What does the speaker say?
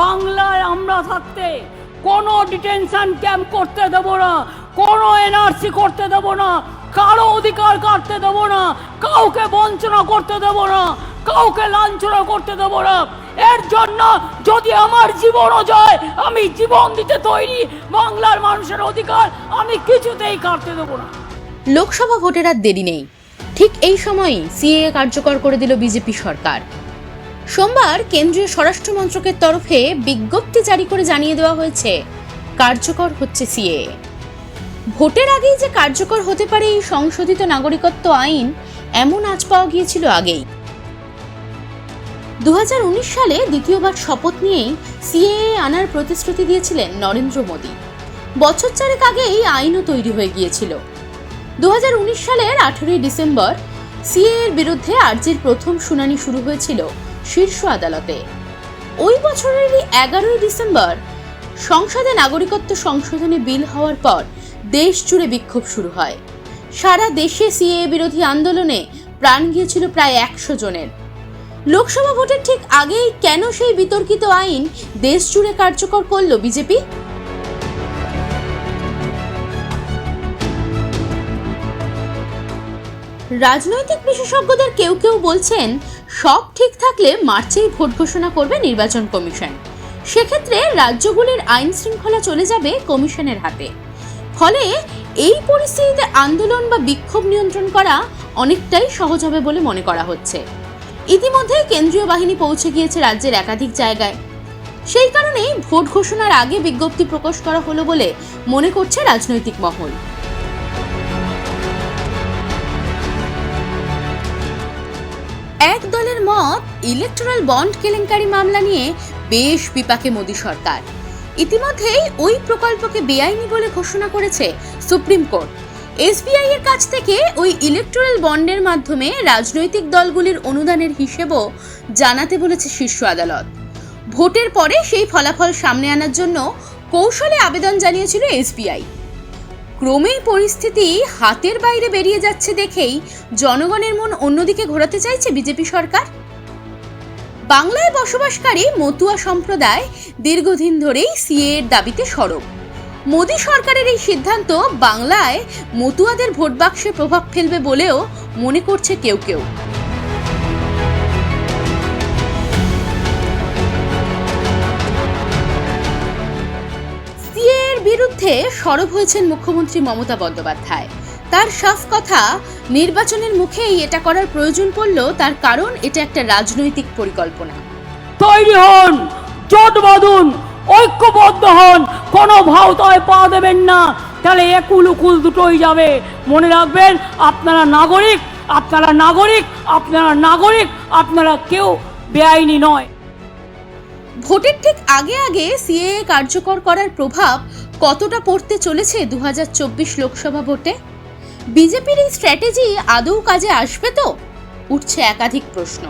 বাংলায় আমরা থাকতে কোনো ডিটেনশন ক্যাম্প করতে দেবো না, কোনো এনআরসি করতে দেবো না, কারও অধিকার কাটতে দেবো না, কাউকে বঞ্চনা করতে দেবো না, কাউকে লাঞ্ছনা করতে দেবো না। এর জন্য যদি আমার জীবনও যায়, আমি জীবন দিতে তৈরি, বাংলার মানুষের অধিকার আমি কিছুতেই কাটতে দেবো না। লোকসভা ভোটের আর দেরি নেই। ঠিক এই সময়ই সিএএ কার্যকর করে দিল বিজেপি সরকার। সোমবার কেন্দ্রীয় স্বরাষ্ট্র মন্ত্রকের তরফে বিজ্ঞপ্তি জারি করে জানিয়ে দেওয়া হয়েছে, কার্যকর হচ্ছে সিএ। ভোটের আগেই যে কার্যকর হতে পারে এই সংশোধিত নাগরিকত্ব আইন, এমন আজ পাওয়া গিয়েছিল আগেই। দু হাজার উনিশ সালে দ্বিতীয়বার শপথ নিয়েই সিএএ আনার প্রতিশ্রুতি দিয়েছিলেন নরেন্দ্র মোদী। বছর চারেক আগে এই আইনও তৈরি হয়ে গিয়েছিল। দু হাজার উনিশ সালের আঠেরোই ডিসেম্বর সিএ এর বিরুদ্ধে আর্জির প্রথম শুনানি শুরু হয়েছিল শীর্ষ আদালতে। ওই বছরেরই এগারোই ডিসেম্বর সংসদে নাগরিকত্ব সংশোধনী বিল হওয়ার পর দেশ জুড়ে বিক্ষোভ শুরু হয়। সারা দেশে সিএ বিরোধী আন্দোলনে প্রাণ গিয়েছিল প্রায় একশো জনের। লোকসভা ভোটের ঠিক আগেই কেন সেই বিতর্কিত আইন দেশ জুড়ে কার্যকর করল বিজেপি? রাজনৈতিক বিশেষজ্ঞদের কেউ কেউ বলছেন, সব ঠিক থাকলে মার্চেই ভোট ঘোষণা করবে নির্বাচন কমিশন। সেক্ষেত্রে রাজ্যগুলির আইন শৃঙ্খলা চলে যাবে কমিশনের হাতে। ফলে এই পরিস্থিতিতে আন্দোলন বা বিক্ষোভ নিয়ন্ত্রণ করা অনেকটাই সহজ হবে বলে মনে করা হচ্ছে। ইতিমধ্যে কেন্দ্রীয় বাহিনী পৌঁছে গিয়েছে রাজ্যের একাধিক জায়গায়। সেই কারণেই ভোট ঘোষণার আগে বিজ্ঞপ্তি প্রকাশ করা হলো বলে মনে করছে রাজনৈতিক মহল। এক দলের মত ইলেকট্রাল বন্ড কেলেঙ্কারি মামলা নিয়ে বেশ বিপাকে মোদী সরকার। ইতিমধ্যেই ওই প্রকল্পকে বেআইনি বলে ঘোষণা করেছে সুপ্রিম কোর্ট। এসবিআই এর কাছ থেকে ওই ইলেকট্রাল বন্ডের মাধ্যমে রাজনৈতিক দলগুলির অনুদানের হিসেবও জানাতে বলেছে শীর্ষ আদালত। ভোটের পরে সেই ফলাফল সামনে আনার জন্য কৌশলে আবেদন জানিয়েছিল এসবিআই। ক্রমেই পরিস্থিতি হাতের বাইরে বেরিয়ে যাচ্ছে দেখেই জনগণের মন অন্যদিকে ঘোরাতে চাইছে বিজেপি সরকার। বাংলায় বসবাসকারী মতুয়া সম্প্রদায় দীর্ঘদিন ধরেই সিএ এর দাবিতে সরব। মোদী সরকারের এই সিদ্ধান্ত বাংলায় মতুয়াদের ভোট বাক্সে প্রভাব ফেলবে বলেও মনে করছে কেউ কেউ। বিরুদ্ধে সরব হয়েছেন মুখ্যমন্ত্রী মমতা বন্দ্যোপাধ্যায়। তার সাফ কথা নির্বাচনের মুখেই এটা করার প্রয়োজন পড়ল তার কারণ এটা একটা রাজনৈতিক পরিকল্পনা। তৈরি হন, জোট বাঁধুন, ঐক্যবদ্ধ হন, কোনো ভাওতায় পা দেবেন না। তাহলে একুল উকুল দুটোই যাবে। মনে রাখবেন, আপনারা নাগরিক আপনারা নাগরিক আপনারা নাগরিক, আপনারা কেউ বেআইনি নয়। ভোটের ঠিক আগে আগে সিএএ কার্যকর করার প্রভাব কতটা পড়তে চলেছে দু হাজার চব্বিশ লোকসভা ভোটে? বিজেপির এই স্ট্র্যাটেজি আদৌ কাজে আসবে তো? উঠছে একাধিক প্রশ্ন।